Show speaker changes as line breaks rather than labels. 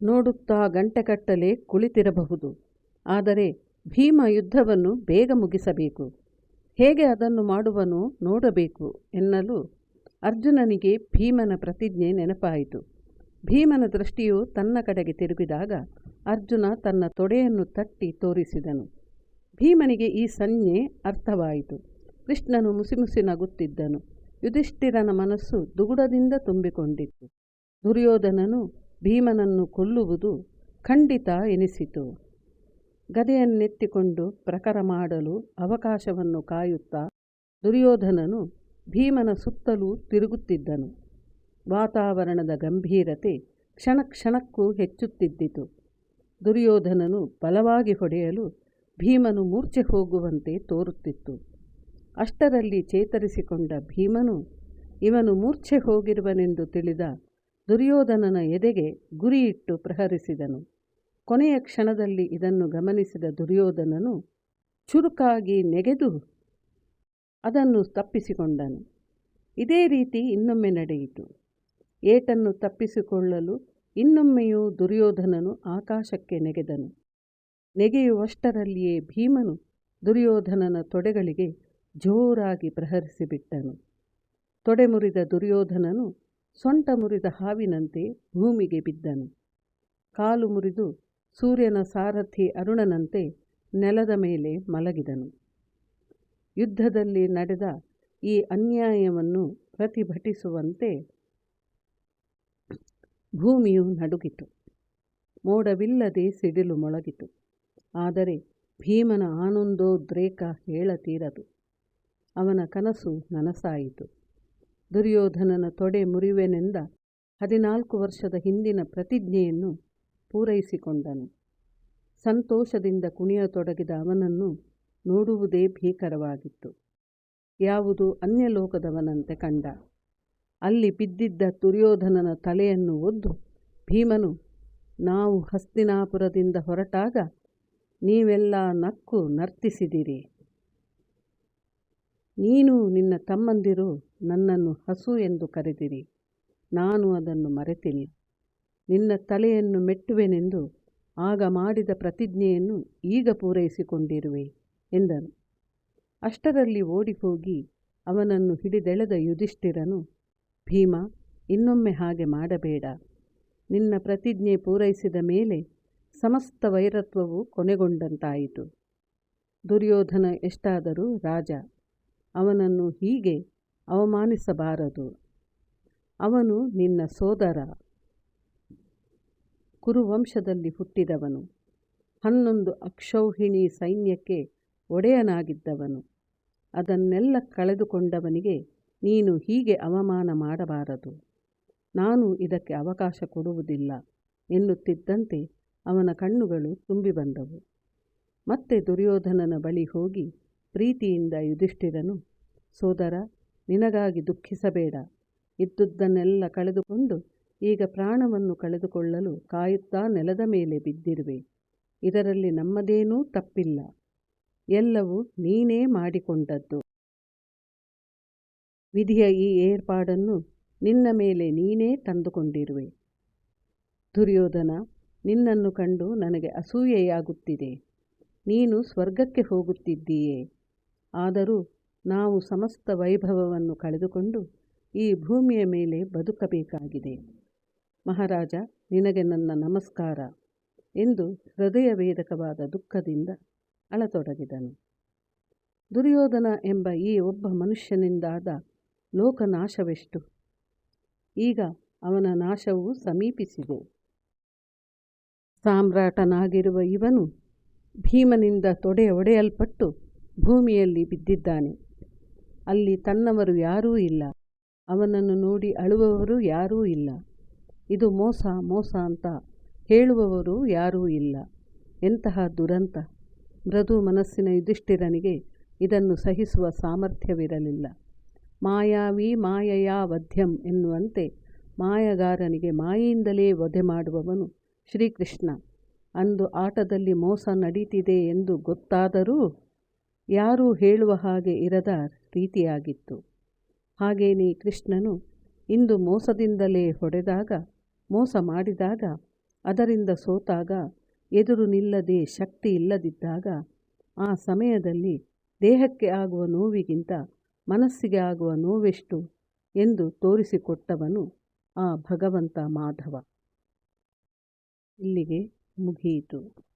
ನೋಡುತ್ತಾ ಗಂಟೆಗಟ್ಟಲೆ ಕುಳಿತಿರಬಹುದು. ಆದರೆ ಭೀಮ ಯುದ್ಧವನ್ನು ಬೇಗ ಮುಗಿಸಬೇಕು. ಹೇಗೆ ಅದನ್ನು ಮಾಡುವನು ನೋಡಬೇಕು ಎನ್ನಲು ಅರ್ಜುನನಿಗೆ ಭೀಮನ ಪ್ರತಿಜ್ಞೆ ನೆನಪಾಯಿತು. ಭೀಮನ ದೃಷ್ಟಿಯು ತನ್ನ ಕಡೆಗೆ ತಿರುಗಿದಾಗ ಅರ್ಜುನ ತನ್ನ ತೊಡೆಯನ್ನು ತಟ್ಟಿ ತೋರಿಸಿದನು. ಭೀಮನಿಗೆ ಈ ಸಂಜ್ಞೆ ಅರ್ಥವಾಯಿತು. ಕೃಷ್ಣನು ಮುಸಿಮುಸಿ ನಗುತ್ತಿದ್ದನು. ಯುಧಿಷ್ಠಿರನ ಮನಸ್ಸು ದುಗುಡದಿಂದ ತುಂಬಿಕೊಂಡಿತ್ತು. ದುರ್ಯೋಧನನು ಭೀಮನನ್ನು ಕೊಲ್ಲುವುದು ಖಂಡಿತ ಎನಿಸಿತು. ಗದೆಯನ್ನೆತ್ತಿಕೊಂಡು ಪ್ರಕರ ಮಾಡಲು ಅವಕಾಶವನ್ನು ಕಾಯುತ್ತಾ ದುರ್ಯೋಧನನು ಭೀಮನ ಸುತ್ತಲೂ ತಿರುಗುತ್ತಿದ್ದನು. ವಾತಾವರಣದ ಗಂಭೀರತೆ ಕ್ಷಣ ಕ್ಷಣಕ್ಕೂ ಹೆಚ್ಚುತ್ತಿದ್ದಿತು. ದುರ್ಯೋಧನನು ಬಲವಾಗಿ ಹೊಡೆಯಲು ಭೀಮನು ಮೂರ್ಛೆ ಹೋಗುವಂತೆ ತೋರುತ್ತಿತ್ತು. ಅಷ್ಟರಲ್ಲಿ ಚೇತರಿಸಿಕೊಂಡ ಭೀಮನು, ಇವನು ಮೂರ್ಛೆ ಹೋಗಿರುವನೆಂದು ತಿಳಿದ ದುರ್ಯೋಧನನ ಎದೆಗೆ ಗುರಿಯಿಟ್ಟು ಪ್ರಹರಿಸಿದನು. ಕೊನೆಯ ಕ್ಷಣದಲ್ಲಿ ಇದನ್ನು ಗಮನಿಸಿದ ದುರ್ಯೋಧನನು ಚುರುಕಾಗಿ ನೆಗೆದು ಅದನ್ನು ತಪ್ಪಿಸಿಕೊಂಡನು. ಇದೇ ರೀತಿ ಇನ್ನೊಮ್ಮೆ ನಡೆಯಿತು. ಏಟನ್ನು ತಪ್ಪಿಸಿಕೊಳ್ಳಲು ಇನ್ನೊಮ್ಮೆಯೂ ದುರ್ಯೋಧನನು ಆಕಾಶಕ್ಕೆ ನೆಗೆದನು. ನೆಗೆಯುವಷ್ಟರಲ್ಲಿಯೇ ಭೀಮನು ದುರ್ಯೋಧನನ ತೊಡೆಗಳಿಗೆ ಜೋರಾಗಿ ಪ್ರಹರಿಸಿಬಿಟ್ಟನು. ತೊಡೆ ಮುರಿದ ದುರ್ಯೋಧನನು ಸೊಂಟ ಮುರಿದ ಹಾವಿನಂತೆ ಭೂಮಿಗೆ ಬಿದ್ದನು. ಕಾಲು ಮುರಿದು ಸೂರ್ಯನ ಸಾರಥಿ ಅರುಣನಂತೆ ನೆಲದ ಮೇಲೆ ಮಲಗಿದನು. ಯುದ್ಧದಲ್ಲಿ ನಡೆದ ಈ ಅನ್ಯಾಯವನ್ನು ಪ್ರತಿಭಟಿಸುವಂತೆ ಭೂಮಿಯು ನಡುಗಿತು. ಮೋಡವಿಲ್ಲದೆ ಸಿಡಿಲು ಮೊಳಗಿತು. ಆದರೆ ಭೀಮನ ಆನಂದೋದ್ರೇಕ ಹೇಳತೀರದು. ಅವನ ಕನಸು ನನಸಾಯಿತು. ದುರ್ಯೋಧನನ ತೊಡೆ ಮುರಿವೆನೆಂದ ಹದಿನಾಲ್ಕು ವರ್ಷದ ಹಿಂದಿನ ಪ್ರತಿಜ್ಞೆಯನ್ನು ಪೂರೈಸಿಕೊಂಡನು. ಸಂತೋಷದಿಂದ ಕುಣಿಯತೊಡಗಿದ ಅವನನ್ನು ನೋಡುವುದೇ ಭೀಕರವಾಗಿತ್ತು. ಯಾವುದು ಅನ್ಯಲೋಕದವನಂತೆ ಕಂಡ. ಅಲ್ಲಿ ಬಿದ್ದಿದ್ದ ದುರ್ಯೋಧನನ ತಲೆಯನ್ನು ಒದ್ದು, ಭೀಮನು, ನಾವು ಹಸ್ತಿನಾಪುರದಿಂದ ಹೊರಟಾಗ ನೀವೆಲ್ಲ ನಕ್ಕು ನರ್ತಿಸಿದಿರಿ. ನೀನು ನಿನ್ನ ತಮ್ಮಂದಿರು ನನ್ನನ್ನು ಹಸು ಎಂದು ಕರೆದಿರಿ. ನಾನು ಅದನ್ನು ಮರೆತಿಲ್ಲ. ನಿನ್ನ ತಲೆಯನ್ನು ಮೆಟ್ಟುವೆನೆಂದು ಆಗ ಮಾಡಿದ ಪ್ರತಿಜ್ಞೆಯನ್ನು ಈಗ ಪೂರೈಸಿಕೊಂಡಿರುವೆ, ಎಂದನು. ಅಷ್ಟರಲ್ಲಿ ಓಡಿಹೋಗಿ ಅವನನ್ನು ಹಿಡಿದೆಳೆದ ಯುಧಿಷ್ಠಿರನು, ಭೀಮ, ಇನ್ನೊಮ್ಮೆ ಹಾಗೆ ಮಾಡಬೇಡ. ನಿನ್ನ ಪ್ರತಿಜ್ಞೆ ಪೂರೈಸಿದ ಮೇಲೆ ಸಮಸ್ತ ವೈರತ್ವವು ಕೊನೆಗೊಂಡಂತಾಯಿತು. ದುರ್ಯೋಧನ ಎಷ್ಟಾದರೂ ರಾಜ, ಅವನನ್ನು ಹೀಗೆ ಅವಮಾನಿಸಬಾರದು. ಅವನು ನಿನ್ನ ಸೋದರ. ಕುರುವಂಶದಲ್ಲಿ ಹುಟ್ಟಿದವನು. ಹನ್ನೊಂದು ಅಕ್ಷೌಹಿಣಿ ಸೈನ್ಯಕ್ಕೆ ಒಡೆಯನಾಗಿದ್ದವನು. ಅದನ್ನೆಲ್ಲ ಕಳೆದುಕೊಂಡವನಿಗೆ ನೀನು ಹೀಗೆ ಅವಮಾನ ಮಾಡಬಾರದು. ನಾನು ಇದಕ್ಕೆ ಅವಕಾಶ ಕೊಡುವುದಿಲ್ಲ ಎನ್ನುತ್ತಿದ್ದಂತೆ ಅವನ ಕಣ್ಣುಗಳು ತುಂಬಿ ಬಂದವು. ಮತ್ತೆ ದುರ್ಯೋಧನನ ಬಳಿ ಹೋಗಿ ಪ್ರೀತಿಯಿಂದ ಯುಧಿಷ್ಠಿರನು, ಸೋದರ ನಿನಗಾಗಿ ದುಃಖಿಸಬೇಡ. ಇದ್ದುದನ್ನೆಲ್ಲ ಕಳೆದುಕೊಂಡು ಈಗ ಪ್ರಾಣವನ್ನು ಕಳೆದುಕೊಳ್ಳಲು ಕಾಯುತ್ತಾ ನೆಲದ ಮೇಲೆ ಬಿದ್ದಿರುವೆ. ಇದರಲ್ಲಿ ನಮ್ಮದೇನೂ ತಪ್ಪಿಲ್ಲ. ಎಲ್ಲವೂ ನೀನೇ ಮಾಡಿಕೊಂಡದ್ದು. ವಿಧಿಯ ಈ ಏರ್ಪಾಡನ್ನು ನಿನ್ನ ಮೇಲೆ ನೀನೇ ತಂದುಕೊಂಡಿರುವೆ. ದುರ್ಯೋಧನ, ನಿನ್ನನ್ನು ಕಂಡು ನನಗೆ ಅಸೂಯೆಯಾಗುತ್ತಿದೆ. ನೀನು ಸ್ವರ್ಗಕ್ಕೆ ಹೋಗುತ್ತಿದ್ದೀಯೇ. ಆದರೂ ನಾವು ಸಮಸ್ತ ವೈಭವವನ್ನು ಕಳೆದುಕೊಂಡು ಈ ಭೂಮಿಯ ಮೇಲೆ ಬದುಕಬೇಕಾಗಿದೆ. ಮಹಾರಾಜ, ನಿನಗೆ ನನ್ನ ನಮಸ್ಕಾರ ಎಂದು ಹೃದಯವೇದಕವಾದ ದುಃಖದಿಂದ ಅಳತೊಡಗಿದನು. ದುರ್ಯೋಧನ ಎಂಬ ಈ ಒಬ್ಬ ಮನುಷ್ಯನಿಂದಾದ ಲೋಕನಾಶವೆಷ್ಟು? ಈಗ ಅವನ ನಾಶವು ಸಮೀಪಿಸಿದೆ. ಸಾಮ್ರಾಟನಾಗಿರುವ ಇವನು ಭೀಮನಿಂದ ತೊಡೆ ಒಡೆಯಲ್ಪಟ್ಟು ಭೂಮಿಯಲ್ಲಿ ಬಿದ್ದಿದ್ದಾನೆ. ಅಲ್ಲಿ ತನ್ನವರು ಯಾರೂ ಇಲ್ಲ. ಅವನನ್ನು ನೋಡಿ ಅಳುವವರು ಯಾರೂ ಇಲ್ಲ. ಇದು ಮೋಸ ಮೋಸ ಅಂತ ಹೇಳುವವರು ಯಾರೂ ಇಲ್ಲ. ಎಂತಹ ದುರಂತ. ಮೃದು ಮನಸ್ಸಿನ ಯುಧಿಷ್ಠಿರನಿಗೆ ಇದನ್ನು ಸಹಿಸುವ ಸಾಮರ್ಥ್ಯವಿರಲಿಲ್ಲ. ಮಾಯಾವಿ ಮಾಯಯಾ ವಧ್ಯಂ ಎನ್ನುವಂತೆ ಮಾಯಗಾರನಿಗೆ ಮಾಯೆಯಿಂದಲೇ ವಧೆ ಮಾಡುವವನು ಶ್ರೀಕೃಷ್ಣ. ಅಂದು ಆಟದಲ್ಲಿ ಮೋಸ ನಡೀತಿದೆ ಎಂದು ಗೊತ್ತಾದರೂ ಯಾರೂ ಹೇಳುವ ಹಾಗೆ ಇರದ ರೀತಿಯಾಗಿತ್ತು. ಹಾಗೇನೇ ಕೃಷ್ಣನು ಇಂದು ಮೋಸದಿಂದಲೇ ಹೊಡೆದಾಗ, ಮೋಸ ಮಾಡಿದಾಗ, ಅದರಿಂದ ಸೋತಾಗ, ಎದುರು ನಿಲ್ಲದೆ ಶಕ್ತಿ ಇಲ್ಲದಿದ್ದಾಗ, ಆ ಸಮಯದಲ್ಲಿ ದೇಹಕ್ಕೆ ಆಗುವ ನೋವಿಗಿಂತ ಮನಸ್ಸಿಗೆ ಆಗುವ ನೋವೆಷ್ಟು ಎಂದು ತೋರಿಸಿಕೊಟ್ಟವನು ಆ ಭಗವಂತ ಮಾಧವ. ಇಲ್ಲಿಗೆ ಮುಗಿಯಿತು.